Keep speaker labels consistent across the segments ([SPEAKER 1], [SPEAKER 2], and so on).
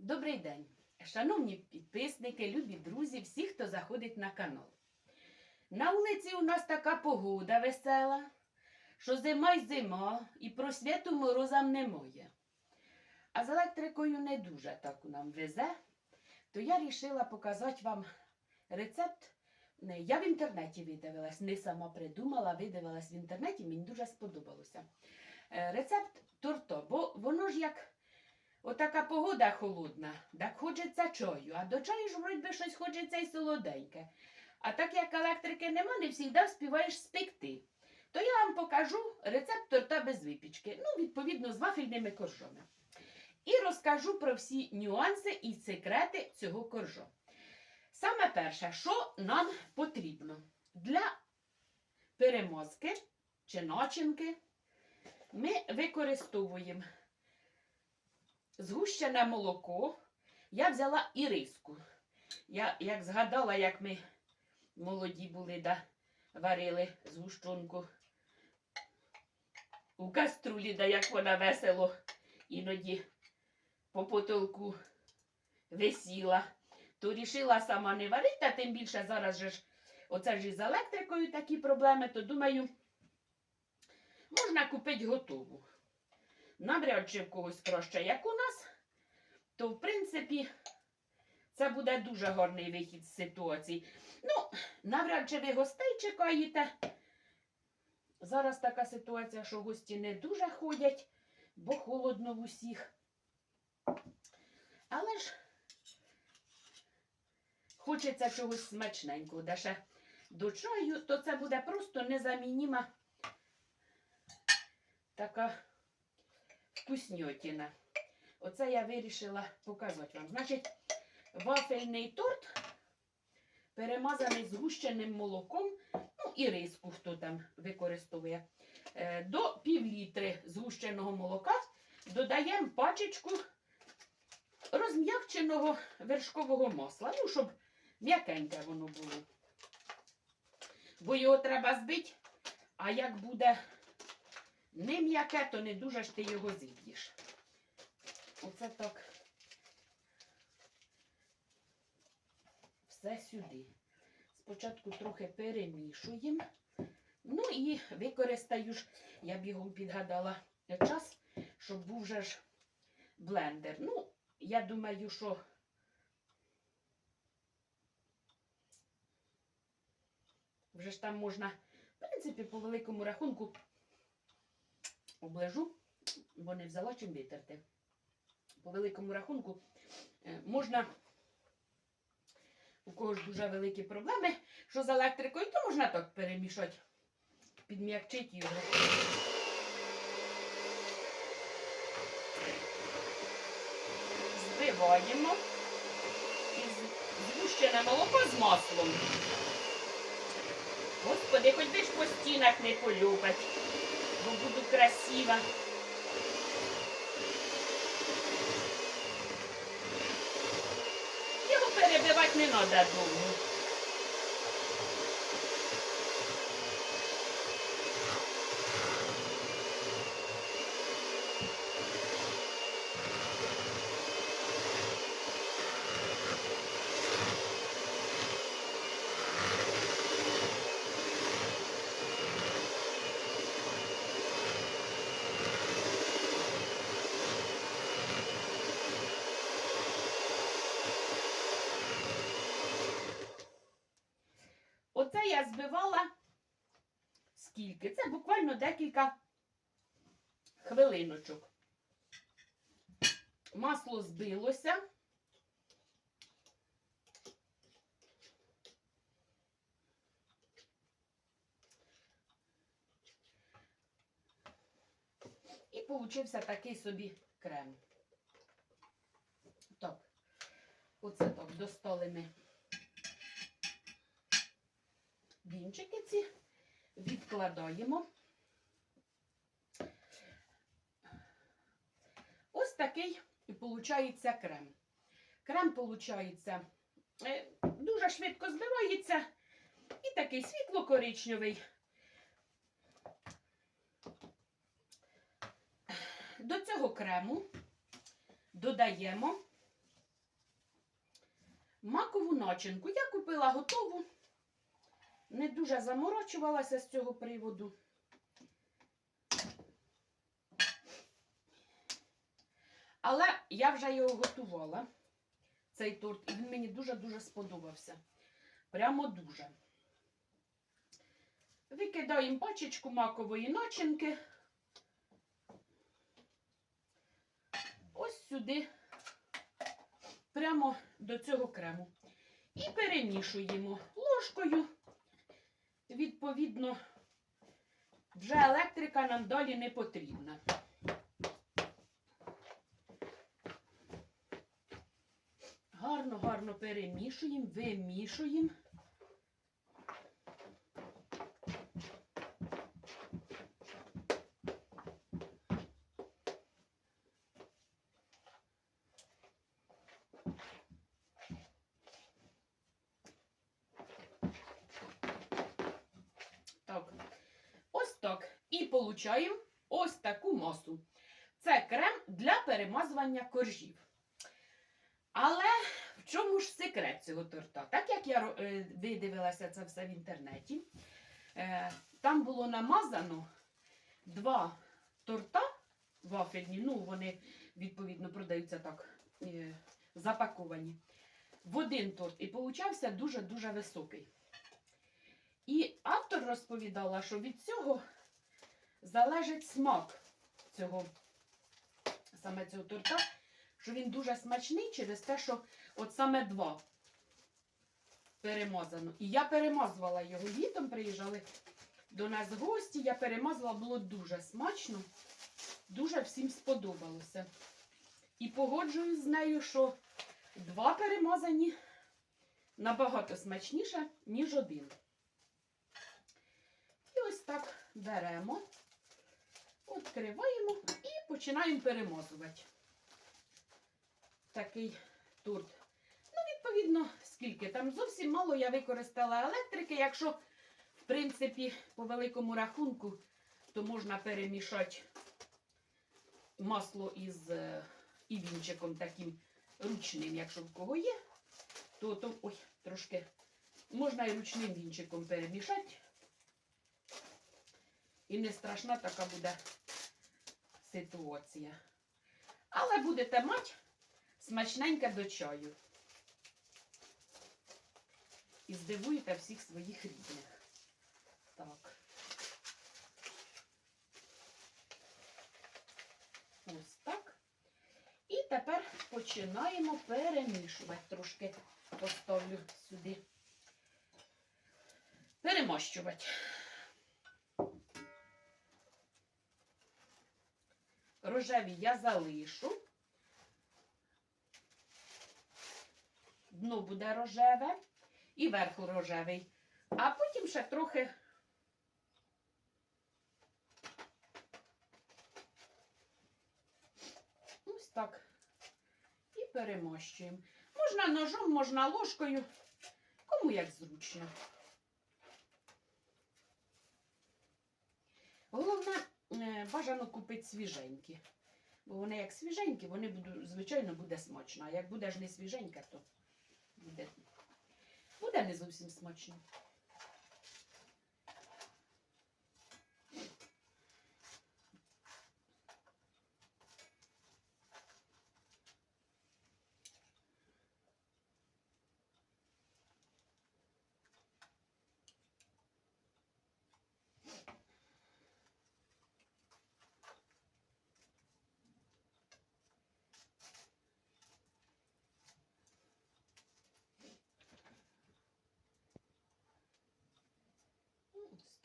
[SPEAKER 1] Добрий день, шановні підписники, любі друзі, всі, хто заходить на канал. На вулиці у нас така погода весела, що зима й зима, і просвіту морозам немає. А з електрикою не дуже так нам везе, то я вирішила показати вам рецепт. Я в інтернеті видивилась, не сама придумала, видивилась в інтернеті, мені дуже сподобалося. Е, Рецепт торто, бо воно Отака погода холодна, так хочеться чаю, а до чаю ж вроді щось хочеться і солоденьке. А так як електрики нема, не завжди вспіваєш спекти. То я вам покажу рецепт торта без випічки, ну, відповідно, з вафельними коржами. І розкажу про всі нюанси і секрети цього коржу. Саме перше, що нам потрібно для перемозки чи начинки, ми використовуємо згущене молоко. Я взяла іриску. Я як згадала, як ми молоді були, да, варили згущенку у каструлі, да як вона весело іноді по потолку висіла, то рішила сама не варити, а тим більше зараз же ж оце ж із електрикою такі проблеми, то думаю, можна купити готову навряд чи в когось краще, як у нас, то в принципі це буде дуже гарний вихід з ситуації. Ну, навряд чи ви гостей чекаєте. Зараз така ситуація, що гості не дуже ходять, бо холодно в усіх. Але ж хочеться чогось смачненького, де до чаю, то це буде просто незамініма така вкусньотіна. Оце я вирішила показати вам. Значить, вафельний торт перемазаний згущеним молоком, ну і риску, хто там використовує. Е, До пів літри згущеного молока додаємо пачечку розм'якченого вершкового масла, ну, щоб м'якеньке воно було. Бо його треба збити, а як буде не м'яке, то не дуже ж ти його з'їдеш. Оце так. Все сюди. Спочатку трохи перемішуємо. Ну і використаю ж, я б його підгадала час, щоб був же ж блендер. Ну, я думаю, що вже ж там можна, в принципі, по великому рахунку облежу, бо не взяла чим витерти. По великому рахунку е, можна, у когось дуже великі проблеми, що з електрикою, то можна так перемішати, підм'якчити його. Збиваємо і згущене молоко з маслом. Господи, хоч би ж по стінах не полюбать бо буду красива. Його перебивати не треба довго. Оце я збивала скільки? Це буквально декілька хвилиночок. Масло збилося. І получився такий собі крем. Так, оце так достали ми. вінчики ці відкладаємо. Такий і виходить крем. Крем, виходить, дуже швидко збивається і такий світло-коричневий. До цього крему додаємо макову начинку. Я купила готову, не дуже заморочувалася з цього приводу. Але я вже його готувала, цей торт, і він мені дуже-дуже сподобався. Прямо дуже. Викидаємо пачечку макової начинки. Ось сюди, прямо до цього крему. І перемішуємо ложкою. Відповідно, вже електрика нам далі не потрібна. Гарно, гарно перемішуємо, вимішуємо. Ось так. І получаємо ось таку масу. Це крем для перемазування коржів. Але чому ж секрет цього торта? Так як я е, видивилася це все в інтернеті, е, там було намазано два торта вафельні, ну вони відповідно продаються так е, запаковані. В один торт і получався дуже-дуже високий. І автор розповідала, що від цього залежить смак цього, саме цього торта, що він дуже смачний через те, що от саме два перемазано. І я перемазувала його літом, приїжджали до нас гості, я перемазувала, було дуже смачно, дуже всім сподобалося. І погоджуюсь з нею, що два перемазані набагато смачніше, ніж один. І ось так беремо, відкриваємо і починаємо перемазувати. Такий торт. Ну, відповідно, скільки там зовсім мало я використала електрики. Якщо, в принципі, по великому рахунку, то можна перемішати масло із е, і вінчиком таким ручним, якщо в кого є, то, то ой, трошки можна і ручним вінчиком перемішати. І не страшна така буде ситуація. Але будете мати смачненьке до чаю. І здивуєте всіх своїх рідних. Так. Ось так. І тепер починаємо перемішувати. Трошки поставлю сюди. Перемащувати. Рожеві я залишу. Дно буде рожеве і верху рожевий. А потім ще трохи ось так. І перемощуємо. Можна ножом, можна ложкою, кому як зручно. Головне, е, бажано купити свіженькі. Бо вони як свіженькі, вони будуть, звичайно, буде смачно. А як буде ж не свіженька, то буде, буде не зовсім смачно.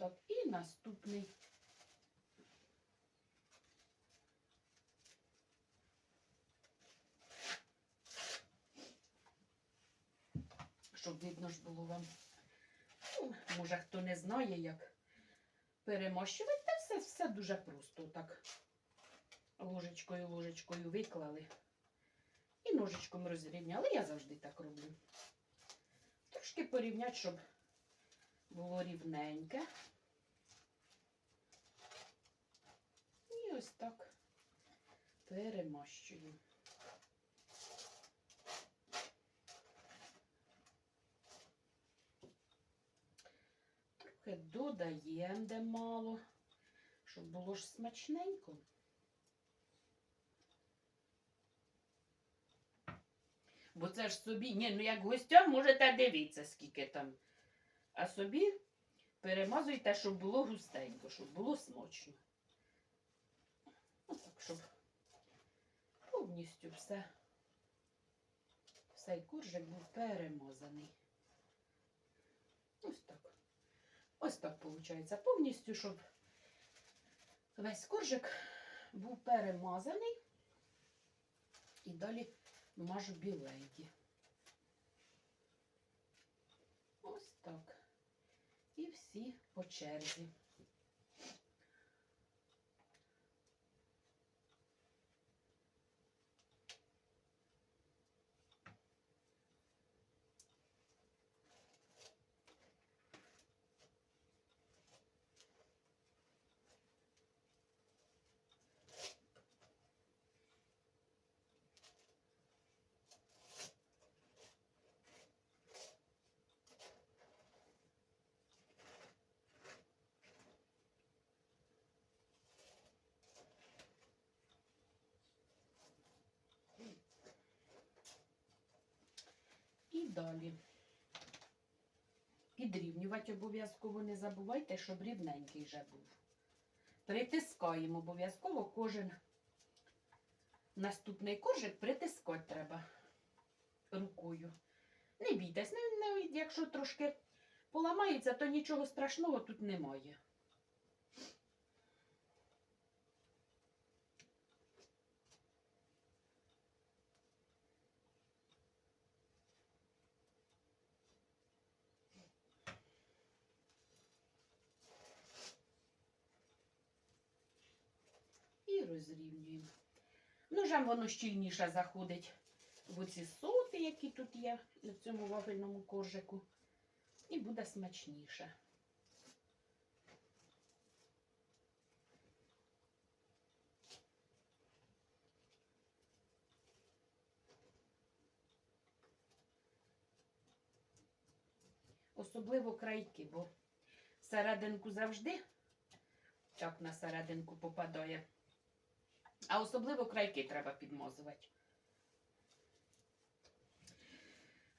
[SPEAKER 1] Так. І наступний. Щоб видно ж було вам. Ну, може, хто не знає, як перемощувати, та все, все дуже просто. Так ложечкою, ложечкою виклали. І ножичком розрівняли. Я завжди так роблю. Трошки порівняти, щоб було рівненьке. ось так перемащую. Трохи додаємо де мало, щоб було ж смачненько. Бо це ж собі, ні, ну як гостям можете дивитися, скільки там. А собі перемазуйте, щоб було густенько, щоб було смачно. Щоб повністю все. Цей коржик був перемазаний. Ось так. Ось так виходить. Повністю, щоб весь коржик був перемазаний. І далі мажу біленькі. Ось так. І всі по черзі. Далі. Підрівнювати обов'язково не забувайте, щоб рівненький вже був. Притискаємо обов'язково кожен наступний коржик притискати треба рукою. Не бійтесь, не, якщо трошки поламається, то нічого страшного тут немає. І розрівнюємо. Ножем воно щільніше заходить в оці соти, які тут є в цьому вафельному коржику. І буде смачніше. Особливо крайки, бо серединку завжди так на серединку попадає. А особливо крайки треба підмазувати.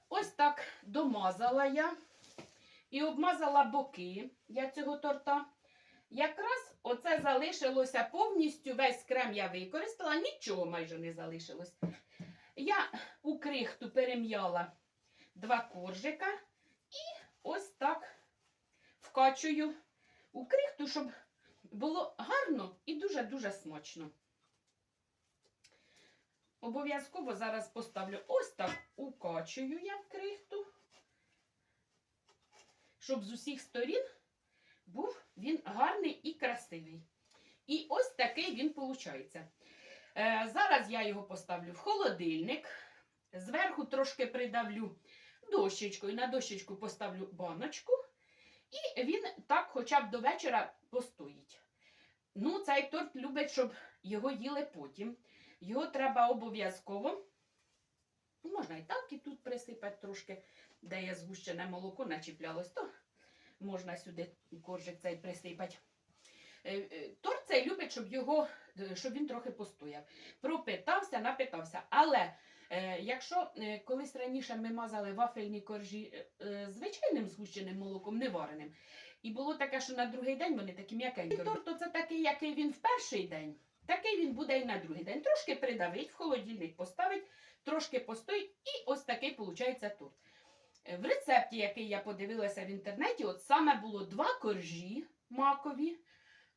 [SPEAKER 1] Ось так домазала я і обмазала боки я цього торта. Якраз оце залишилося повністю весь крем я використала, нічого майже не залишилось. Я у крихту перем'яла два коржика і ось так вкачую у крихту, щоб було гарно і дуже-дуже смачно. Обов'язково зараз поставлю ось так укачую я в крихту, щоб з усіх сторін був він гарний і красивий. І ось такий він виходить. Е, зараз я його поставлю в холодильник, зверху трошки придавлю дощечкою, на дощечку поставлю баночку, і він так хоча б до вечора постоїть. Ну, цей торт любить, щоб його їли потім. Його треба обов'язково. Можна і так, і тут присипати трошки, де є згущене молоко, начіплялось, то можна сюди коржик цей присипати. Е, е, Торт цей любить, щоб його, е, щоб він трохи постояв. Пропитався, напитався. Але якщо колись раніше ми мазали вафельні коржі звичайним згущеним молоком, не вареним, і було таке, що на другий день вони такі м'якенькі. Торт то це такий, який він в перший день. Такий він буде і на другий день. Трошки придавить, в холодильник поставить, трошки постоїть, і ось такий виходить торт. Е, В рецепті, який я подивилася в інтернеті, от саме було два коржі макові,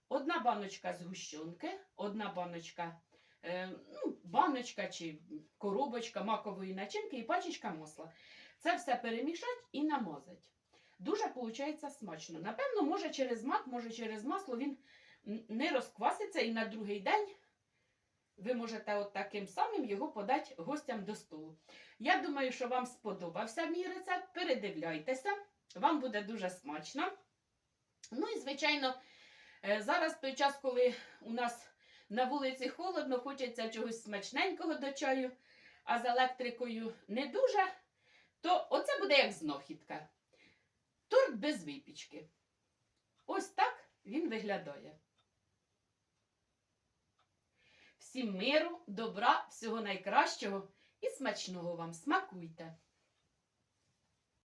[SPEAKER 1] одна баночка згущенки, одна баночка, е, ну, баночка чи коробочка макової начинки і пачечка масла. Це все перемішати і намазати. Дуже виходить смачно. Напевно, може через мак, може через масло він не розкваситься і на другий день ви можете от таким самим його подати гостям до столу. Я думаю, що вам сподобався мій рецепт. Передивляйтеся, вам буде дуже смачно. Ну і, звичайно, е, зараз той час, коли у нас на вулиці холодно, хочеться чогось смачненького до чаю, а з електрикою не дуже, то оце буде як знахідка. Торт без випічки. Ось так він виглядає. Всім миру, добра, всього найкращого і смачного вам. Смакуйте!